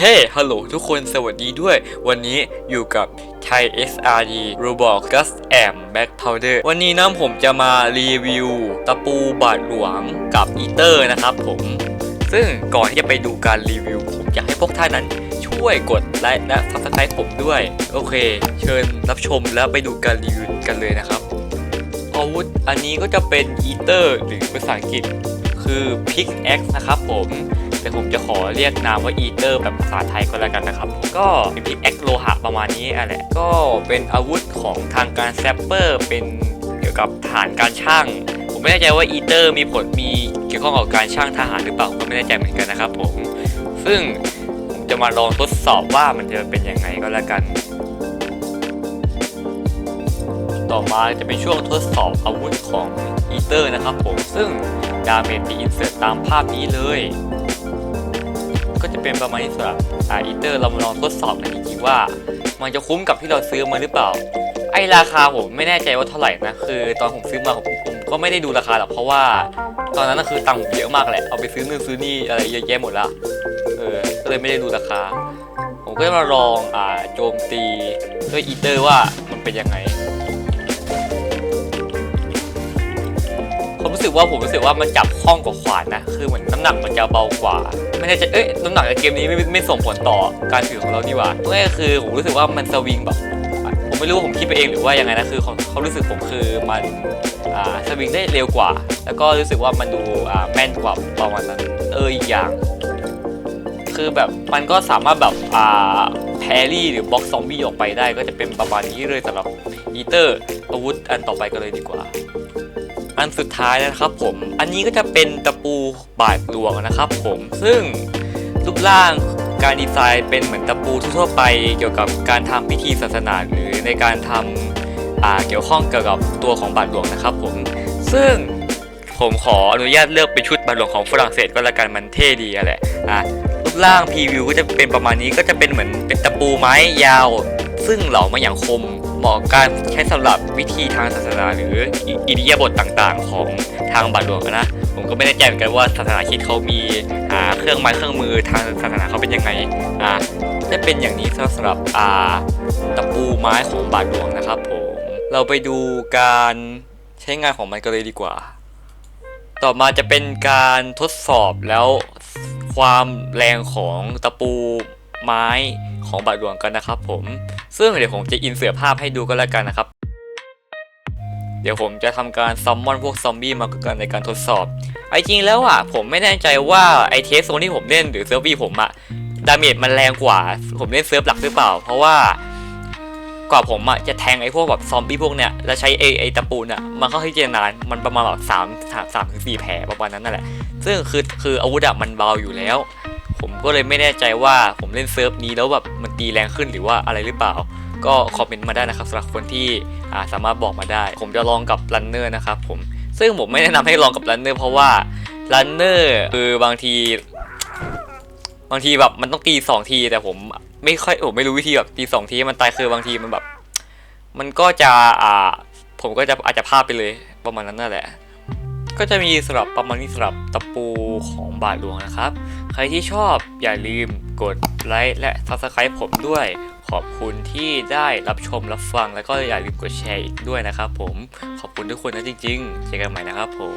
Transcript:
เฮ้ ฮัลโหลทุกคนสวัสดีด้วย วันนี้อยู่กับ Thai SRD Robot Gus Am Back Powder วันนี้นะผมจะมารีวิว ตะปูบาดหลวงกับอีเตอร์นะครับผม ซึ่งก่อนที่จะไปดูการรีวิว ผมอยากให้พวกท่านนั้นช่วยกดไลค์และ Subscribe ผมด้วย โอเค เชิญรับชมแล้วไปดูการรีวิวกันเลยนะครับ อาวุธอันนี้ก็จะเป็นอีเตอร์หรือภาษาอังกฤษคือ Pickaxe นะครับผม แต่ผมจะขอเรียกนามว่าอีเตอร์แบบภาษาไทยก็แล้วกันนะครับ ก็เป็นพิษโลหะประมาณนี้อะแหละก็เป็นอาวุธของทางการแซปเปอร์ เป็นเกี่ยวกับฐานการช่างผมไม่แน่ใจว่าอีเตอร์มีผลมีเกี่ยวข้องกับการช่างทหารหรือเปล่าก็ไม่แน่ใจเหมือนกันนะครับผม ซึ่งผมจะมาลองทดสอบว่ามันจะเป็นยังไงก็แล้วกัน ต่อมาจะเป็นช่วงทดสอบอาวุธของอีเตอร์นะครับผมซึ่งดาเมจจะอินเสิร์ตตามภาพนี้เลย เป็นประมาณนี้สำหรับอ่าอีเตอร์เรามาลองทดสอบกันจริงๆว่า มันจะคุ้มกับที่เราซื้อมาหรือเปล่า ไอราคาผมไม่แน่ใจว่าเท่าไหร่นะคือ ตอนผมซื้อมาผมผมก็ไม่ได้ดูราคาหรอกเพราะว่า ตอนนั้นนะคือตังค์ผมเยอะมากแหละเอาไปซื้อนู่นซื้อนี่อะไรเยอะแยะหมดละเออก็เลยไม่ได้ดูราคา ผมก็มาลองอ่าโจมตีด้วยอีเตอร์ว่ามันเป็นยังไงผมรู้สึกว่าผมรู้สึกว่ามันจับคล่องกว่าขวานนะ คือเหมือนน้ำหนักมันจะเบากว่า ไม่แน่ใจเอ้ยน้ำหนักในเกมนี้ไม่ไม่ส่งผลต่อการถือของเรานี่หว่าก็คือผมรู้สึกว่ามันสวิงแบบ ผมไม่รู้ว่าผมคิดไปเองหรือว่ายังไงนะคือของเขารู้สึกผมคือมันสวิงได้เร็วกว่า แล้วก็รู้สึกว่ามันดูแม่นกว่าประมาณนั้นเอออีกอย่าง คือแบบมันก็สามารถแบบแพรี่หรือบล็อกซอมบี้ออกไปได้ ก็จะเป็นประมาณนี้เลยสำหรับอีเตอร์อาวุธอันต่อไปกันเลยดีกว่า อันสุดท้ายนะครับผม อันนี้ก็จะเป็นตะปูบาดหลวงนะครับผมซึ่งรูปร่างการดีไซน์เป็นเหมือนตะปูทั่วไป เกี่ยวกับการทำพิธีศาสนาหรือในการทำอ่าเกี่ยวข้องเกี่ยวกับตัวของบาดหลวงนะครับผมซึ่งผมขออนุญาตเลือกเป็นชุดบาดหลวงของฝรั่งเศสก็แล้วกันมันเท่ดีแหละอะรูปร่างพรีวิวก็จะเป็นประมาณนี้ก็จะเป็นเหมือนเป็นตะปูไม้ยาว ซึ่งเหลามาอย่างคม เหมาะกับการใช้สำหรับวิธีทางศาสนาหรืออิริยาบถต่างๆ ของทางบาทหลวงนะ ผมก็ไม่แน่ใจเหมือนกันว่าศาสนาคิดเขามีอ่าเครื่องไม้เครื่องมือทางศาสนาเขาเป็นยังไงอ่าจะเป็นอย่างนี้สำหรับอ่าตะปูไม้ของบาทหลวงนะครับผมเราไปดูการใช้งานของมันกันเลยดีกว่า ต่อมาจะเป็นการทดสอบแล้วความแรงของตะปูไม้ของบาทหลวงกันนะครับผม ซึ่งเดี๋ยวผมจะอินเสิร์ตภาพให้ดูก็แล้วกันนะครับ เดี๋ยวผมจะทำการซัมมอนพวกซอมบี้มากันในการทดสอบไอจริงแล้วอะผมไม่แน่ใจว่าไอเทสโซนที่ผมเล่นหรือเซิร์ฟวีผมอะดาเมจมันแรงกว่า ผมเล่นเซิร์ฟหลักหรือเปล่า เพราะว่ากว่าผมอะจะแทงไอ้พวกแบบซอมบี้พวกเนี้ยแล้วใช้ไอ้ไอ้ตะปูน่ะมันเข้าที่เจนานมันประมาณแบบสามสามสามถึงสี่แผลประมาณนั้นนั่นแหละ ซึ่งคือคืออาวุธอะมันเบาอยู่แล้ว ผมก็เลยไม่แน่ใจว่าผมเล่นเซิร์ฟนี้แล้วแบบมันตีแรงขึ้นหรือว่าอะไรหรือเปล่า ก็คอมเมนต์มาได้นะครับสำหรับคนที่าสามารถบอกมาได้ ผมจะลองกับรันเนอร์นะครับผมซึ่งผมไม่แนะนำให้ลองกับรันเนอร์เพราะว่ารันเนอร์คือบางทีบางทีแบบมันต้องตีสองทีแต่ผมไม่ค่อยผมไม่รู้วิธีแบบตีสองทีให้มันตายคือบางทีมันแบบ มันก็จะอ่าผมก็จะอาจจะพลาดไปเลยประมาณนั้นนั่นแหละ ก็จะมีสำหรับประมาณนี้สำหรับตะปูของบาทหลวงนะครับ ใครที่ชอบอย่าลืมกดไลค์และ Subscribe ผมด้วย ขอบคุณที่ได้รับชมรับฟัง แล้วก็อย่าลืมกดแชร์อีกด้วยนะครับผมขอบคุณทุกคนนะจริงๆเจอกันใหม่นะครับผม